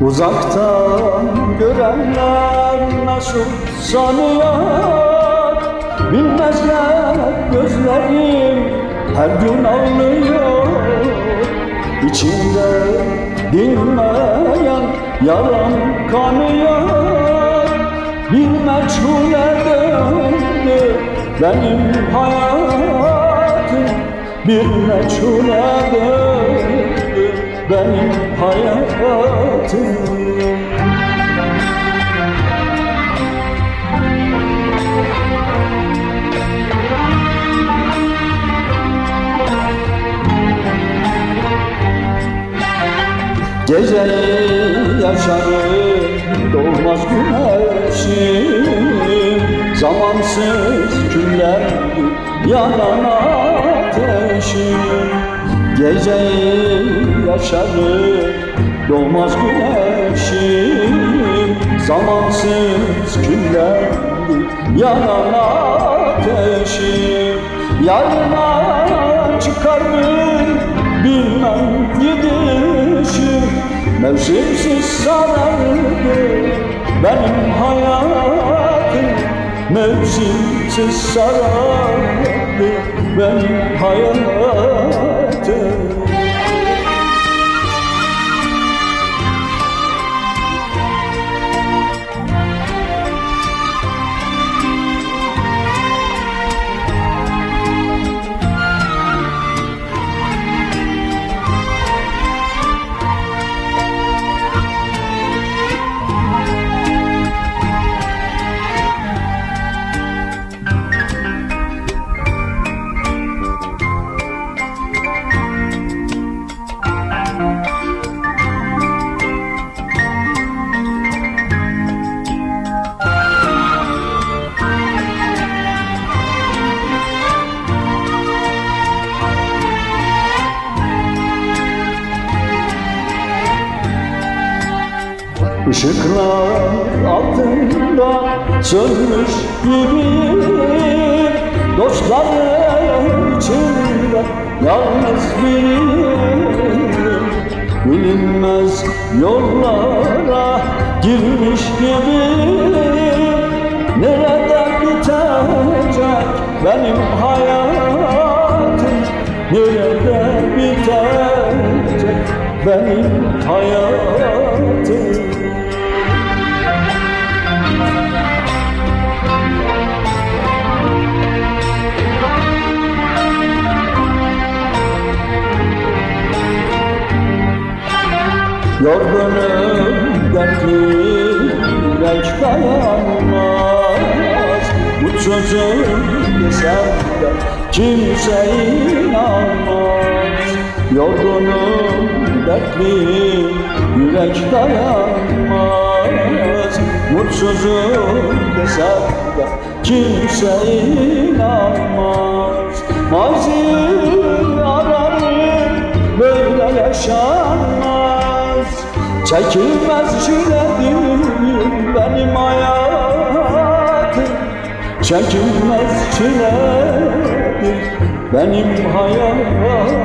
Uzaktan görenler nasıl sanıyor Bilmezler gözlerim her gün ağlıyor. İçimde dinmeyen yaram kanıyor. Bir meçhule döndü benim hayatım. Bir meçhule döndü benim hayatım. Geceyi yaşarım doğmaz güneşim. Zamansız küllerdi yanan ateşim. Geceyi yaşarım doğmaz güneşim Zamansız küllerdi yanan ateşim Yarına çıkar mı bilmem gidişim Mevsimsiz sarardı benim hayatım Mevsimsiz sarardı benim hayatım Işıklar altında sönmüş gibiyim Dostlarım içinde yalnız biriyim Bilinmez yollara girmiş gibiyim Nerede bitecek benim hayatım? Nerede bitecek benim hayatım Yorgunum dertli yürek dayanmaz. Çocuğun desem de kimse inanmaz. Yorgunum dertli yürek dayanmaz. Mutsuzum desem de kimse inanmaz. Mazi ararım böyle yaşanmaz Çekilmez çiledir benim hayatım. Çekilmez çiledir benim hayatım